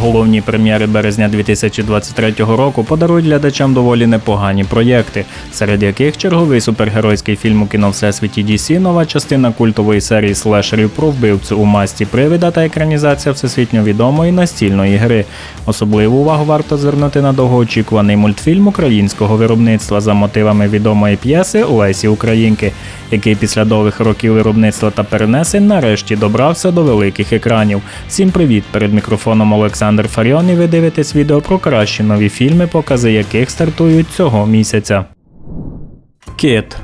Головні прем'єри березня 2023 року подарують глядачам доволі непогані проєкти, серед яких черговий супергеройський фільм у кіно Всесвіті DC, нова частина культової серії слешерів про вбивцю у масті привида та екранізація всесвітньо відомої настільної гри. Особливу увагу варто звернути на довгоочікуваний мультфільм українського виробництва за мотивами відомої п'єси Лесі Українки, який після довгих років виробництва та перенесень нарешті добрався до великих екранів. Всім привіт! Перед мікрофоном Олександр Фаріон і ви дивитесь відео про кращі нові фільми, покази яких стартують цього місяця. Кіт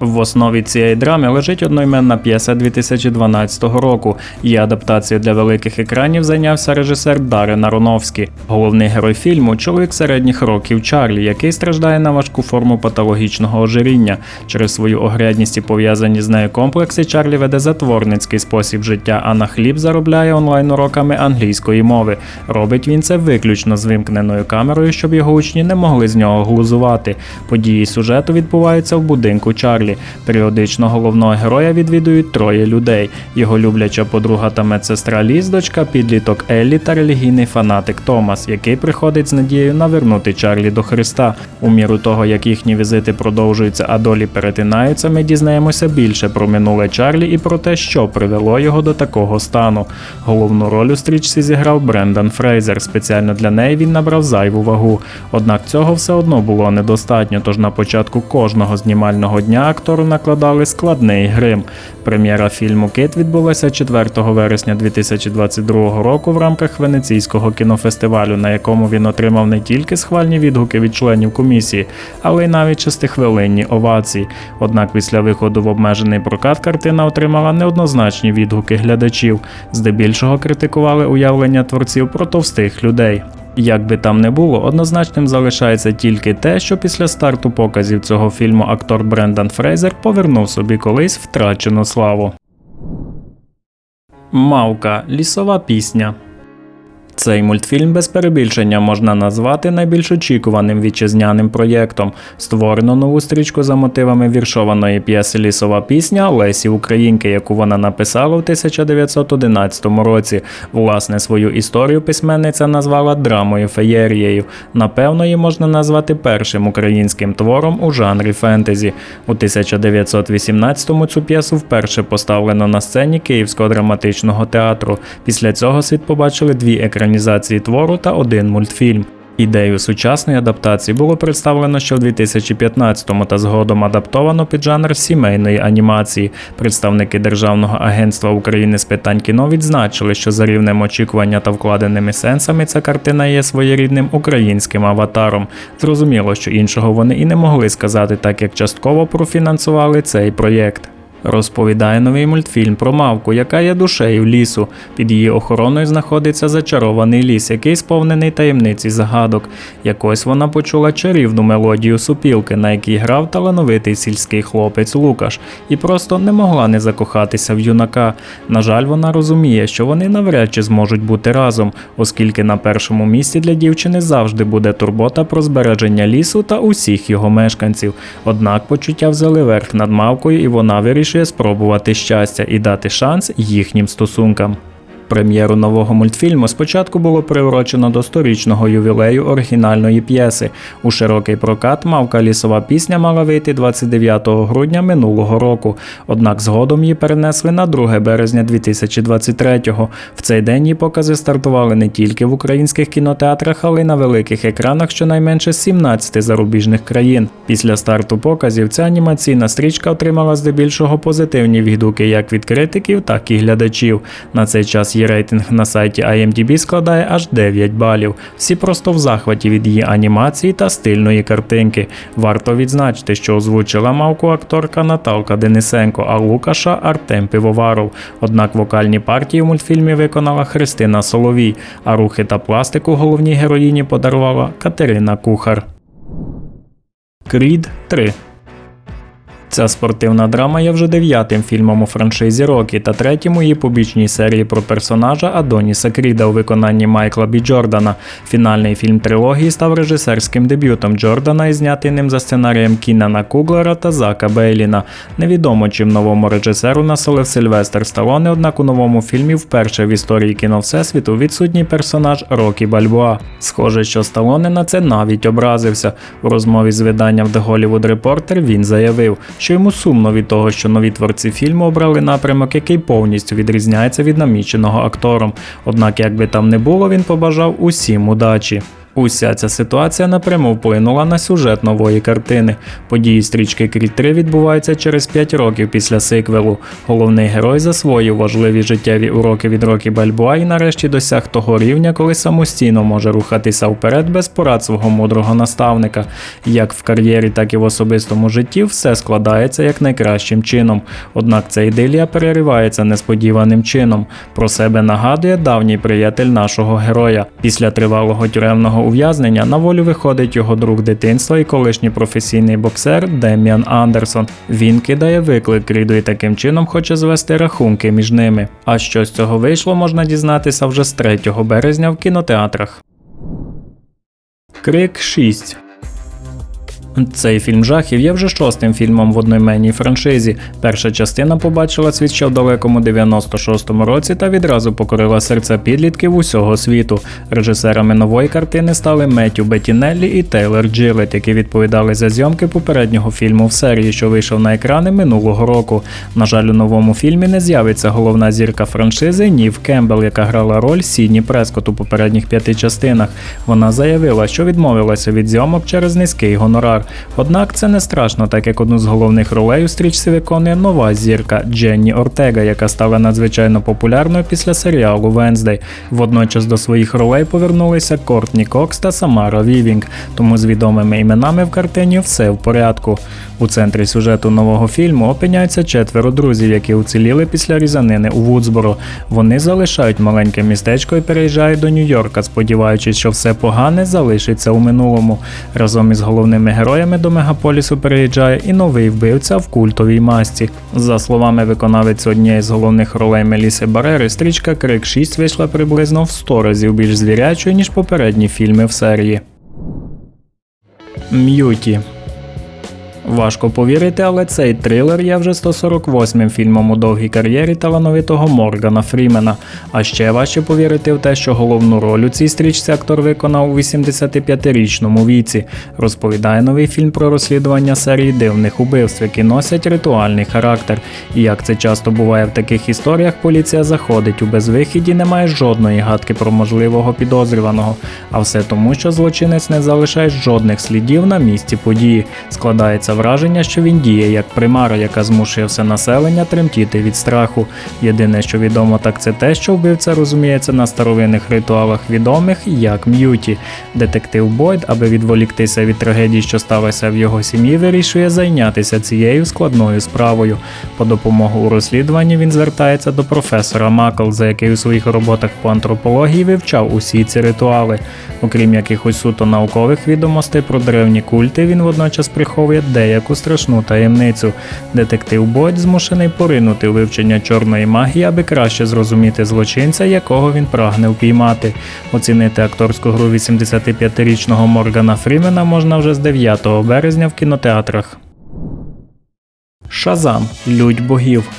в основі цієї драми лежить одноіменна п'єса 2012 року. Її адаптацією для великих екранів зайнявся режисер Дарен Аронофський. Головний герой фільму чоловік середніх років Чарлі, який страждає на важку форму патологічного ожиріння. Через свою огрядність і пов'язані з нею комплекси Чарлі веде затворницький спосіб життя, а на хліб заробляє онлайн уроками англійської мови. Робить він це виключно з вимкненою камерою, щоб його учні не могли з нього глузувати. Події сюжету відбуваються в будинку Чарлі. Періодично головного героя відвідують троє людей: його любляча подруга та медсестра Ліз, дочка підліток Еллі та релігійний фанатик Томас, який приходить з надією навернути Чарлі до Христа. У міру того, як їхні візити продовжуються, а долі перетинаються, ми дізнаємося більше про минуле Чарлі і про те, що привело його до такого стану. Головну роль у стрічці зіграв Брендан Фрейзер. Спеціально для неї він набрав зайву вагу. Однак цього все одно було недостатньо. Тож на початку кожного знімального дня актору накладали складний грим. Прем'єра фільму Кит відбулася 4 вересня 2022 року в рамках Венеційського кінофестивалю, на якому він отримав не тільки схвальні відгуки від членів комісії, але й навіть шестихвилинні овації. Однак після виходу в обмежений прокат картина отримала неоднозначні відгуки глядачів. Здебільшого критикували уявлення творців про товстих людей. Як би там не було, однозначним залишається тільки те, що після старту показів цього фільму актор Брендан Фрейзер повернув собі колись втрачену славу. Мавка лісова пісня. Цей мультфільм без перебільшення можна назвати найбільш очікуваним вітчизняним проєктом. Створено нову стрічку за мотивами віршованої п'єси Лісова пісня Лесі Українки, яку вона написала в 1911 році. Власне, свою історію письменниця назвала драмою феєрією. Напевно, її можна назвати першим українським твором у жанрі фентезі. У 1918-му цю п'єсу вперше поставлено на сцені Київського драматичного театру. Після цього світ побачили дві екранізації екранізації твору та один мультфільм. Ідею сучасної адаптації було представлено ще в 2015-му та згодом адаптовано під жанр сімейної анімації. Представники Державного агентства України з питань кіно відзначили, що за рівнем очікування та вкладеними сенсами ця картина є своєрідним українським аватаром. Зрозуміло, що іншого вони і не могли сказати, так як частково профінансували цей проєкт. Розповідає новий мультфільм про мавку, яка є душею лісу. Під її охороною знаходиться зачарований ліс, який сповнений таємниці загадок. Якось вона почула чарівну мелодію супілки, на якій грав талановитий сільський хлопець Лукаш, і просто не могла не закохатися в юнака. На жаль, вона розуміє, що вони навряд чи зможуть бути разом, оскільки на першому місці для дівчини завжди буде турбота про збереження лісу та усіх його мешканців. Однак почуття взяли верх над мавкою, і вона вирішила вирішує спробувати щастя і дати шанс їхнім стосункам. Прем'єру нового мультфільму спочатку було приурочено до сторічного ювілею оригінальної п'єси. У широкий прокат мавка лісова пісня мала вийти 29 грудня минулого року. Однак згодом її перенесли на 2 березня 2023-го. В цей день її покази стартували не тільки в українських кінотеатрах, але й на великих екранах щонайменше 17 зарубіжних країн. Після старту показів ця анімаційна стрічка отримала здебільшого позитивні відгуки як від критиків, так і глядачів. На цей час Її рейтинг на сайті IMDb складає аж 9 балів. Всі просто в захваті від її анімації та стильної картинки. Варто відзначити, що озвучила мавку акторка Наталка Денисенко, а Лукаша Артем Пивоваров. Однак вокальні партії в мультфільмі виконала Христина Соловій, а рухи та пластику головній героїні подарувала Катерина Кухар. Крід 3 Ця спортивна драма є вже дев'ятим фільмом у франшизі Рокі та третім у її побічній серії про персонажа Адоніса Кріда у виконанні Майкла Бі Джордана. Фінальний фільм трилогії став режисерським дебютом Джордана і знятий ним за сценарієм Кінана Куглера та Зака Бейліна. Невідомо, чим новому режисеру насолив Сильвестр Сталоне, однак у новому фільмі вперше в історії кіно Всесвіту відсутній персонаж Рокі Бальбоа. Схоже, що Сталоне на це навіть образився. У розмові з виданням The Hollywood Reporter він заявив, що йому сумно від того, що нові творці фільму обрали напрямок, який повністю відрізняється від наміченого актором. Однак, як би там не було, він побажав усім удачі. Уся ця ситуація напряму вплинула на сюжет нової картини. Події стрічки Кріт 3 відбуваються через 5 років після сиквелу. Головний герой засвоїв важливі життєві уроки від Рокі Бальбоа і нарешті досяг того рівня, коли самостійно може рухатися вперед без порад свого мудрого наставника. Як в кар'єрі, так і в особистому житті все складається як найкращим чином. Однак ця ідилія переривається несподіваним чином. Про себе нагадує давній приятель нашого героя. Після тривалого тюремного ув'язнення на волю виходить його друг дитинства і колишній професійний боксер Дем'ян Андерсон. Він кидає виклик Кріду і таким чином хоче звести рахунки між ними. А що з цього вийшло, можна дізнатися вже з 3 березня в кінотеатрах. Крик 6 цей фільм жахів є вже шостим фільмом в одноіменній франшизі. Перша частина побачила світ ще в далекому 96-му році та відразу покорила серця підлітків усього світу. Режисерами нової картини стали Меттю Беттінеллі і Тейлор Джилет, які відповідали за зйомки попереднього фільму в серії, що вийшов на екрани минулого року. На жаль, у новому фільмі не з'явиться головна зірка франшизи Нів Кембл, яка грала роль Сідні Прескот у попередніх п'яти частинах. Вона заявила, що відмовилася від зйомок через низький гонорар. Однак це не страшно, так як одну з головних ролей у стрічці виконує нова зірка Дженні Ортега, яка стала надзвичайно популярною після серіалу Венздей. Водночас до своїх ролей повернулися Кортні Кокс та Самара Вівінг, тому з відомими іменами в картині все в порядку. У центрі сюжету нового фільму опиняються четверо друзів, які уціліли після різанини у Вудсборо. Вони залишають маленьке містечко і переїжджають до Нью-Йорка, сподіваючись, що все погане залишиться у минулому. Разом із головними героями до мегаполісу переїжджає і новий вбивця в культовій масці. За словами виконавець однієї з головних ролей Меліси Барери, стрічка Крик 6 вийшла приблизно в 100 разів більш звірячою, ніж попередні фільми в серії. М'юті Важко повірити, але цей трилер є вже 148-м фільмом у довгій кар'єрі талановитого Моргана Фрімена. А ще важче повірити в те, що головну роль у цій стрічці актор виконав у 85-річному віці. Розповідає новий фільм про розслідування серії дивних убивств, які носять ритуальний характер. І як це часто буває в таких історіях, поліція заходить у безвихіді, не має жодної гадки про можливого підозрюваного. А все тому, що злочинець не залишає жодних слідів на місці події. Складається враження, що він діє як примара, яка змушує все населення тремтіти від страху. Єдине, що відомо, так це те, що вбивця розуміється на старовинних ритуалах відомих як м'юті. Детектив Бойд, аби відволіктися від трагедії, що сталося в його сім'ї, вирішує зайнятися цією складною справою. По допомогу у розслідуванні він звертається до професора Макл, за який у своїх роботах по антропології вивчав усі ці ритуали. Окрім якихось суто наукових відомостей про древні культи, він водночас приховує деяку страшну таємницю. Детектив Бойд змушений поринути у вивчення чорної магії, аби краще зрозуміти злочинця, якого він прагне впіймати. Оцінити акторську гру 85-річного Моргана Фрімена можна вже з 9 березня в кінотеатрах. Шазам Людь богів.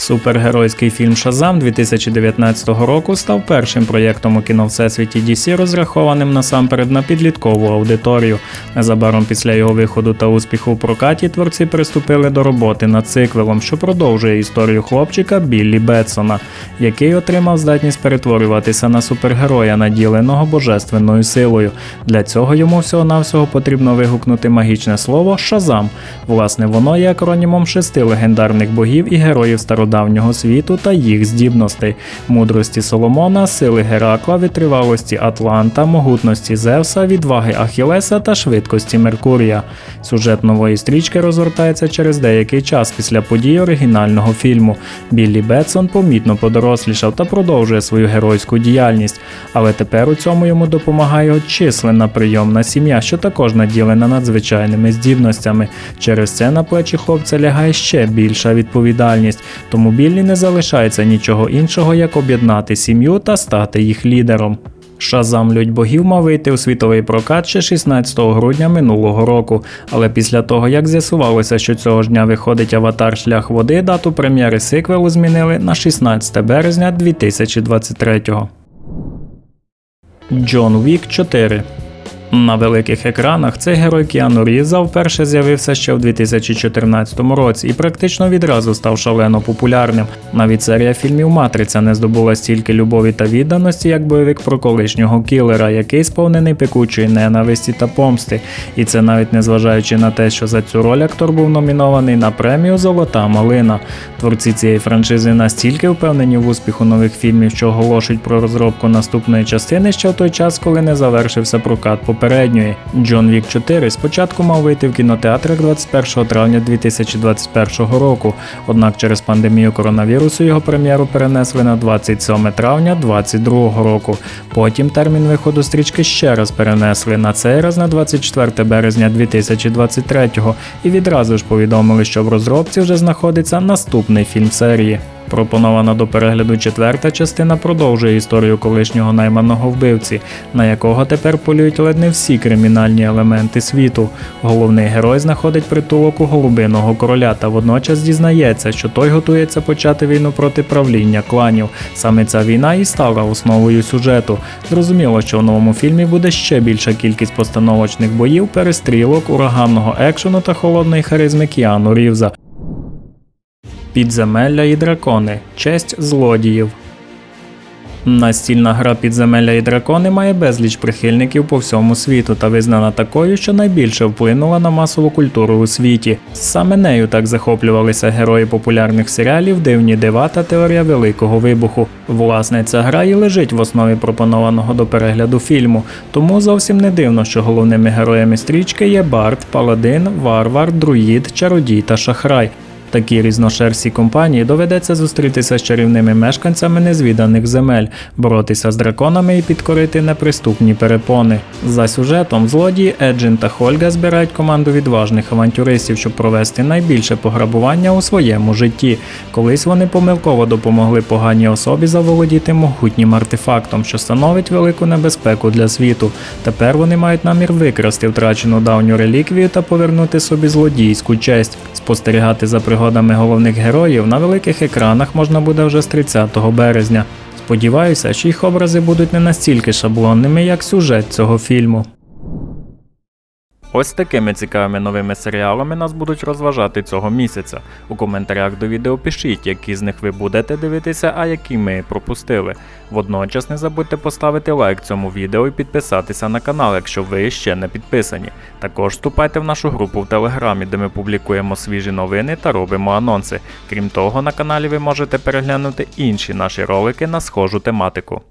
Супергеройський фільм Шазам 2019 року став першим проєктом у кіно Всесвіті DC, розрахованим насамперед на підліткову аудиторію. Незабаром після його виходу та успіху в прокаті творці приступили до роботи над циквелом, що продовжує історію хлопчика Біллі Бетсона, який отримав здатність перетворюватися на супергероя, наділеного божественною силою. Для цього йому всього-навсього потрібно вигукнути магічне слово Шазам. Власне, воно є акронімом шести легендарних богів і героїв стародавнього стародавнього світу та їх здібностей, мудрості Соломона, сили Геракла, витривалості Атланта, могутності Зевса, відваги Ахілеса та швидкості Меркурія. Сюжет нової стрічки розгортається через деякий час після подій оригінального фільму. Біллі Бетсон помітно подорослішав та продовжує свою геройську діяльність, але тепер у цьому йому допомагає численна прийомна сім'я, що також наділена надзвичайними здібностями. Через це на плечі хлопця лягає ще більша відповідальність, тому Біллі не залишається нічого іншого, як об'єднати сім'ю та стати їх лідером. Шазам Людь богів мав вийти у світовий прокат ще 16 грудня минулого року, але після того, як з'ясувалося, що цього ж дня виходить аватар. Шлях води, дату прем'єри сиквелу змінили на 16 березня 2023 Джон Вік 4 на великих екранах цей герой Кіану Різа вперше з'явився ще в 2014 році і практично відразу став шалено популярним. Навіть серія фільмів Матриця не здобула стільки любові та відданості, як бойовик про колишнього кілера, який сповнений пекучої ненависті та помсти. І це навіть не зважаючи на те, що за цю роль актор був номінований на премію Золота малина. Творці цієї франшизи настільки впевнені в успіху нових фільмів, що оголошують про розробку наступної частини ще в той час, коли не завершився прокат попередньої. Джон Вік 4 спочатку мав вийти в кінотеатрах 21 травня 2021 року, однак через пандемію коронавірусу його прем'єру перенесли на 27 травня 2022 року. Потім термін виходу стрічки ще раз перенесли на цей раз на 24 березня 2023 і відразу ж повідомили, що в розробці вже знаходиться наступний фільм серії. Пропонована до перегляду четверта частина продовжує історію колишнього найманого вбивці, на якого тепер полюють ледь не всі кримінальні елементи світу. Головний герой знаходить притулок у голубиного короля та водночас дізнається, що той готується почати війну проти правління кланів. Саме ця війна і стала основою сюжету. Зрозуміло, що в новому фільмі буде ще більша кількість постановочних боїв, перестрілок, ураганного екшену та холодної харизми Кіану Рівза. Підземелля і дракони. Честь злодіїв. Настільна гра Підземелля і дракони має безліч прихильників по всьому світу та визнана такою, що найбільше вплинула на масову культуру у світі. Саме нею так захоплювалися герої популярних серіалів Дивні дива та теорія Великого вибуху. Власне, ця гра і лежить в основі пропонованого до перегляду фільму, тому зовсім не дивно, що головними героями стрічки є Барт, Паладин, Варвар, Друїд, Чародій та Шахрай. Такій різношерстій компанії доведеться зустрітися з чарівними мешканцями незвіданих земель, боротися з драконами і підкорити неприступні перепони. За сюжетом злодії Еджин та Хольга збирають команду відважних авантюристів, щоб провести найбільше пограбування у своєму житті. Колись вони помилково допомогли поганій особі заволодіти могутнім артефактом, що становить велику небезпеку для світу. Тепер вони мають намір викрасти втрачену давню реліквію та повернути собі злодійську честь. Спостерігати за пригодами головних героїв на великих екранах можна буде вже з 30 березня. Сподіваюся, що їх образи будуть не настільки шаблонними, як сюжет цього фільму. Ось такими цікавими новими серіалами нас будуть розважати цього місяця. У коментарях до відео пишіть, які з них ви будете дивитися, а які ми пропустили. Водночас не забудьте поставити лайк цьому відео і підписатися на канал, якщо ви ще не підписані. Також вступайте в нашу групу в Телеграмі, де ми публікуємо свіжі новини та робимо анонси. Крім того, на каналі ви можете переглянути інші наші ролики на схожу тематику.